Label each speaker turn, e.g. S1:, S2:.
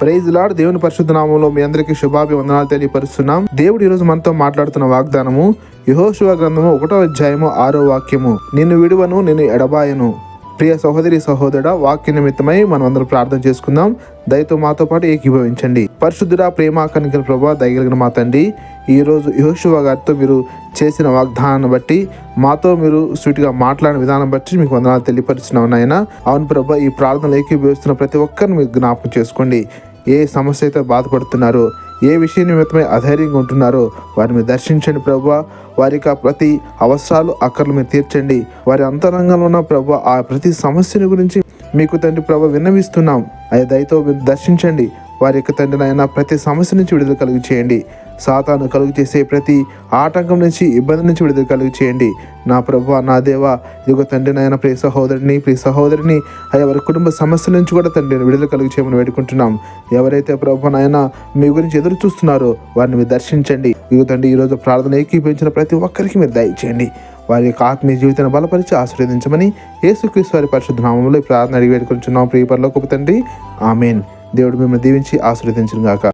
S1: Praise lord దేవుని పరిశుద్ధ నామంలో మీ అందరికీ శుభాభివందనాలు తెలియపరుస్తున్నాం. దేవుడు ఈరోజు మనతో మాట్లాడుతున్న వాగ్దానము యహోశివ గ్రంథము ఒకటో అధ్యాయము ఆరో వాక్యము. నిన్ను విడువను నిన్ను ఎడబాయను. ప్రియ సహోదరి సహోదరుడ వాక్య నిమిత్తమై మనం అందరం ప్రార్థన చేసుకుందాం. దయతో మాతో పాటు ఏకీభవించండి. పరిశుద్ధుడ ప్రేమ కనికల ప్రభా దయగలిగిన మా తండ్రి ఈరోజు యహోశివ గారితో మీరు చేసిన వాగ్దానాన్ని బట్టి మాతో మీరు స్వీట్గా మాట్లాడిన విధానం బట్టి మీకు వందనాలు తెలియపరిచిన నాయన. అవును ప్రభా ఈ ప్రార్థనలు ఏకీభవిస్తున్న ప్రతి ఒక్కరిని మీరు జ్ఞాపకం చేసుకోండి. ఏ సమస్య అయితే బాధపడుతున్నారో ఏ విషయ నిమిత్తమై అధైర్యంగా ఉంటున్నారో వారిని దర్శించండి ప్రభు. వారి ఆ ప్రతి అవసరాలు అక్కర్లు మీరు తీర్చండి. వారి అంతరంగంలో ఉన్న ప్రభు ఆ ప్రతి సమస్యను గురించి మీకు తండ్రి ప్రభు విన్నవిస్తున్నాం. అది దయతో దర్శించండి. వారి యొక్క తండ్రి నాయన ప్రతి సమస్య నుంచి విడుదల కలుగు చేయండి. సాతాను కలుగు చేసే ప్రతి ఆటంకం నుంచి ఇబ్బంది నుంచి విడుదల కలుగు చేయండి. నా ప్రభు నా దేవ ఇదిగో తండ్రి నాయన ప్రియ సహోదరిని ప్రియ సహోదరిని అయ్యా వారి కుటుంబ సమస్యల నుంచి కూడా తండ్రి విడుదల కలుగు చేయమని వేడుకుంటున్నాం. ఎవరైతే ప్రభు నాయన మీ గురించి ఎదురు చూస్తున్నారో వారిని మీరు దర్శించండి. ఇదిగో తండ్రి ఈరోజు ప్రార్థన ఏకీపించిన ప్రతి ఒక్కరికి మీరు దయచేయండి వారి యొక్క ఆత్మీయ జీవితాన్ని బలపరిచి ఆశీర్వదించమని యేసుక్రీస్తు వారి పరిశుద్ధ నామంలో ప్రార్థన అడిగి వేడుకుంటున్నాం ప్రియ పరలోకపు తండ్రి ఆమెన్. దేవుడు మిమ్మల్ని దీవించి ఆశీర్వదించిన గాక